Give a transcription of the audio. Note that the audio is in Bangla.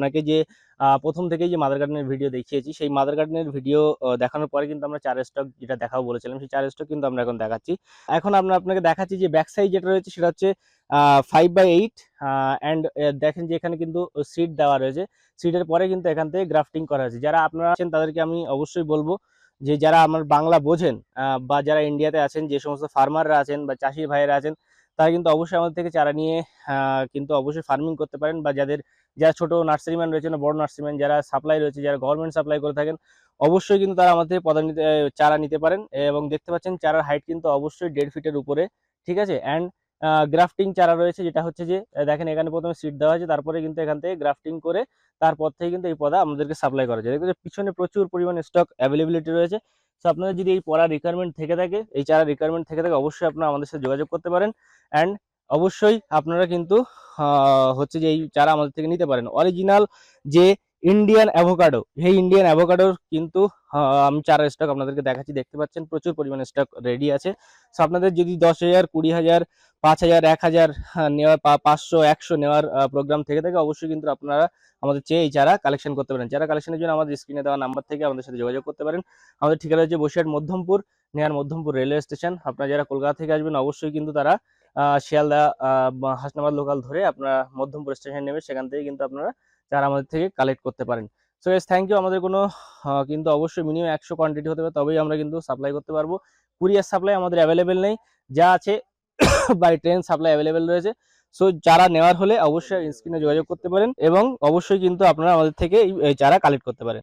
আপনাকে যে প্রথম থেকেই যে মাদার গার্ডেনের ভিডিও দেখিয়েছি, সেই মাদার গার্ডেনের ভিডিও দেখানোর পরে কিন্তু আমরা চার স্টক যেটা দেখাবো বলেছিলাম, সেই চার স্টক কিন্তু আমরা এখন দেখাচ্ছি। এখন আমরা আপনাকে দেখাচ্ছি যে ব্যাক সাইড যেটা রয়েছে, সেটা হচ্ছে ফাইভ বাই এইট অ্যান্ড দেখেন যে এখানে কিন্তু সিট দেওয়া রয়েছে। সিটের পরে কিন্তু এখান থেকে গ্রাফটিং করা হয়েছে। যারা আপনারা আছেন, তাদেরকে আমি অবশ্যই বলব যে, যারা আমার বাংলা বোঝেন বা যারা ইন্ডিয়াতে আছেন, যে সমস্ত ফার্মাররা আছেন, বা চাষি ভাইয়েরা আছেন তারা কিন্তু অবশ্যই আমাদের থেকে চারা নিয়ে কিন্তু অবশ্যই ফার্মিং করতে পারেন বা যাদের, যারা ছোট নার্সারিম্যান রয়েছেন বড় নার্সারিম্যান যারা সাপ্লাই রয়েছে, যারা গভর্নমেন্ট সাপ্লাই করে থাকেন, অবশ্যই কিন্তু তারা আমাদের পদার্থ নিতে চারা নিতে পারেন এবং দেখতে পাচ্ছেন চারার হাইট কিন্তু অবশ্যই দেড় ফিটের উপরে, ঠিক আছে? অ্যান্ড গ্রাফটিং চারা রয়েছে যেটা হচ্ছে যে দেখেন এখানে প্রথমে সিট দেওয়া হয়েছে তারপরে কিন্তু এখান থেকে গ্রাফটিং করে তারপর থেকে কিন্তু এই পদা আমাদেরকে সাপ্লাই করা যায়। যে পিছনে প্রচুর পরিমাণে স্টক অ্যাভেলেবিলিটি রয়েছে। সো আপনাদের যদি এই পড়া রিকোয়ারমেন্ট থেকে থাকে, এই চারা রিকোয়ারমেন্ট থেকে থাকে, অবশ্যই আপনারা আমাদের সাথে যোগাযোগ করতে পারেন। অ্যান্ড অবশ্যই আপনারা কিন্তু হচ্ছে যে এই চারা আমাদের থেকে নিতে পারেন। অরিজিনাল যে ইন্ডিয়ান অ্যাভোকাডো সেই ইন্ডিয়ান অ্যাভোকাডোর কিন্তু আহ, আমি চারা স্টক আপনাদেরকে দেখাচ্ছি দেখতে পাচ্ছেন প্রচুর পরিমাণে স্টক রেডি আছে। সো আপনাদের যদি দশ হাজার কুড়ি হাজার পাঁচ হাজার এক হাজার আহ, নেওয়ার পাঁচশো একশো নেওয়ার প্রোগ্রাম থেকে থাকে অবশ্যই কিন্তু আপনারা আমাদের চেয়ে এই চারা কালেকশন করতে পারেন চারা কালেকশনের জন্য আমাদের স্ক্রিনে দেওয়া নাম্বার থেকে আমাদের সাথে যোগাযোগ করতে পারেন। আমাদের ঠিকানা হচ্ছে বসিরহাট মধ্যমপুর নেয়ার মধ্যমপুর রেলওয়ে স্টেশন আপনারা যারা কলকাতা থেকে আসবেন অবশ্যই কিন্তু তারা শিয়ালদা হাসনাবাদ লোকাল ধরে আপনারা মধ্যমপুর স্টেশন নেবে সেখান থেকে কিন্তু আপনারা চারা আমাদের থেকে কালেক্ট করতে পারেন। সো এস থ্যাংক ইউ আমাদের কোনো কিন্তু অবশ্যই মিনিমাম একশো কোয়ান্টিটি হতে পারে, তবেই আমরা কিন্তু সাপ্লাই করতে পারব। কুরিয়ার সাপ্লাই আমাদের অ্যাভেলেবেল নেই, যা আছে বাই ট্রেন সাপ্লাই অ্যাভেলেবেল রয়েছে। সো যারা নেওয়ার হলে অবশ্যই স্ক্রিনে যোগাযোগ করতে পারেন এবং অবশ্যই কিন্তু আপনারা আমাদের থেকে এই চারা কালেক্ট করতে পারেন।